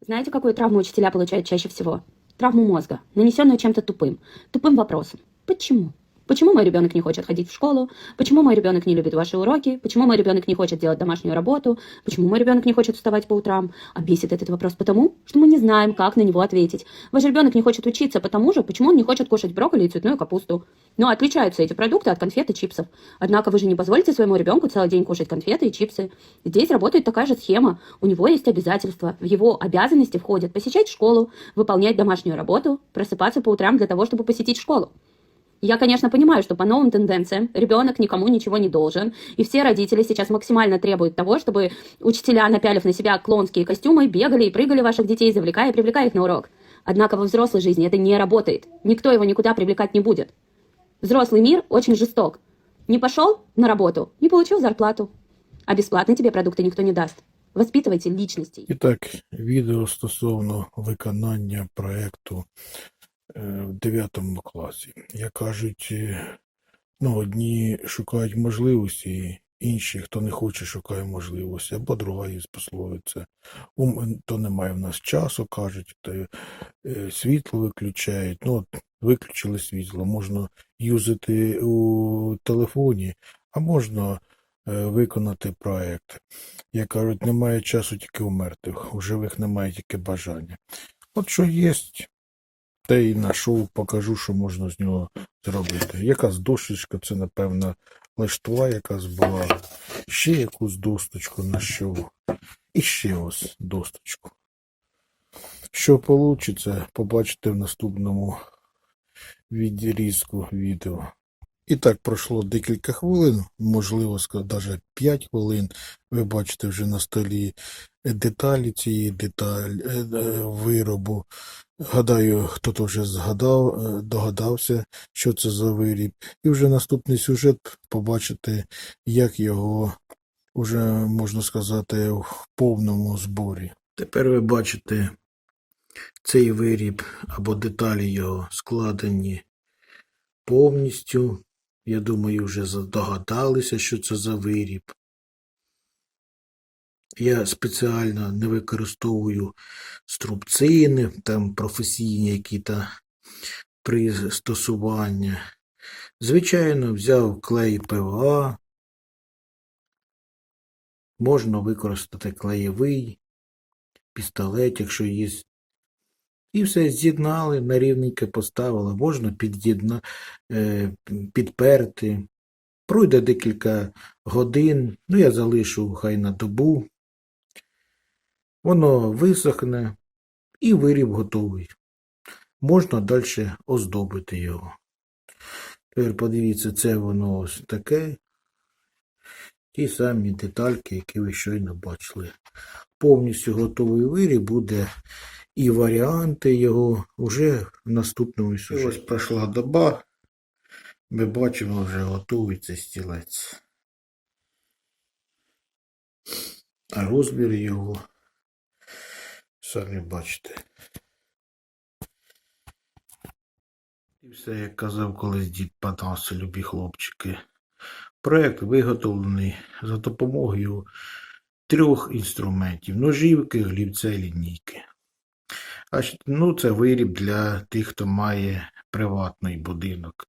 Знаете, какую травму учителя получают чаще всего? Травму мозга, нанесенную чем-то тупым. Тупым вопросом. Почему? Почему мой ребенок не хочет ходить в школу? Почему мой ребенок не любит ваши уроки? Почему мой ребенок не хочет делать домашнюю работу? Почему мой ребенок не хочет вставать по утрам? А бесит этот вопрос потому, что мы не знаем, как на него ответить. Ваш ребенок не хочет учиться потому же, почему он не хочет кушать брокколи и цветную капусту. Но отличаются эти продукты от конфет и чипсов. Однако вы же не позволите своему ребенку целый день кушать конфеты и чипсы. Здесь работает такая же схема. У него есть обязательства. В его обязанности входят посещать школу, выполнять домашнюю работу, просыпаться по утрам для того, чтобы посетить школу. Я, конечно, понимаю, что по новым тенденциям ребенок никому ничего не должен, и все родители сейчас максимально требуют того, чтобы учителя, напялив на себя клонские костюмы, бегали и прыгали ваших детей, завлекая и привлекая их на урок. Однако во взрослой жизни это не работает. Никто его никуда привлекать не будет. Взрослый мир очень жесток. Не пошел на работу, не получил зарплату. А бесплатно тебе продукты никто не даст. Воспитывайте личностей. І так, відео стосовно виконання проєкту е, в 9 класі. Як кажуть, е, ну, одні шукають можливості, інші, хто не хоче, шукає можливості. Або друга є пословиця. То немає в нас часу, кажуть, то е, світло виключають. Ну, от виключили світло, можна юзати у телефоні, а можна е, виконати проєкт. Як кажуть, немає часу тільки у мертвих, у живих немає тільки бажання. От що є, те і на шоу покажу, що можна з нього зробити. Якась дошечка, це, напевно, лиштва якась була. Ще якусь досточку на що. І ще ось досточку. Що вийде, побачите в наступному відрізку відео. І так пройшло декілька хвилин, можливо, навіть 5 хвилин. Ви бачите вже на столі деталі цієї деталь, е, е, виробу. Гадаю, хто-то вже згадав, е, догадався, що це за виріб. І вже наступний сюжет побачите, як його вже, можна сказати, в повному зборі. Тепер ви бачите цей виріб або деталі його складені повністю. Я думаю, вже здогадалися, що це за виріб. Я спеціально не використовую струбцини, там професійні які-то пристосування. Звичайно, взяв клей ПВА. Можна використати клеєвий пістолет, якщо є. І все з'єднали, на рівненьке поставили. Можна під'єдна, е, підперти. Пройде декілька годин, ну я залишу хай на добу. Воно висохне і виріб готовий. Можна далі оздобити його. Тепер подивіться, це воно ось таке. Ті самі детальки, які ви щойно бачили. Повністю готовий виріб буде і варіанти його вже в наступному сюжеті. Ось пройшла доба. Ми бачимо, вже цей стілець. А розмір його самі бачите. І все, як казав колись дід Панас, любі хлопчики. Проект виготовлений за допомогою трьох інструментів: ножівки, глівця і лінійки. Ну, це виріб для тих, хто має приватний будинок.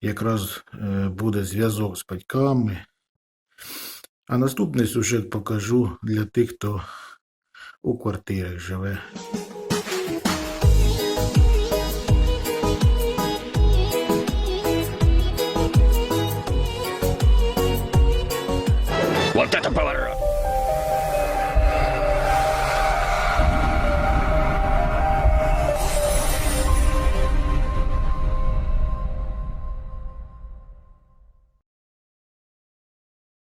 Якраз е, буде зв'язок з батьками. А наступний сюжет покажу для тих, хто у квартирах живе. Вот это поворот!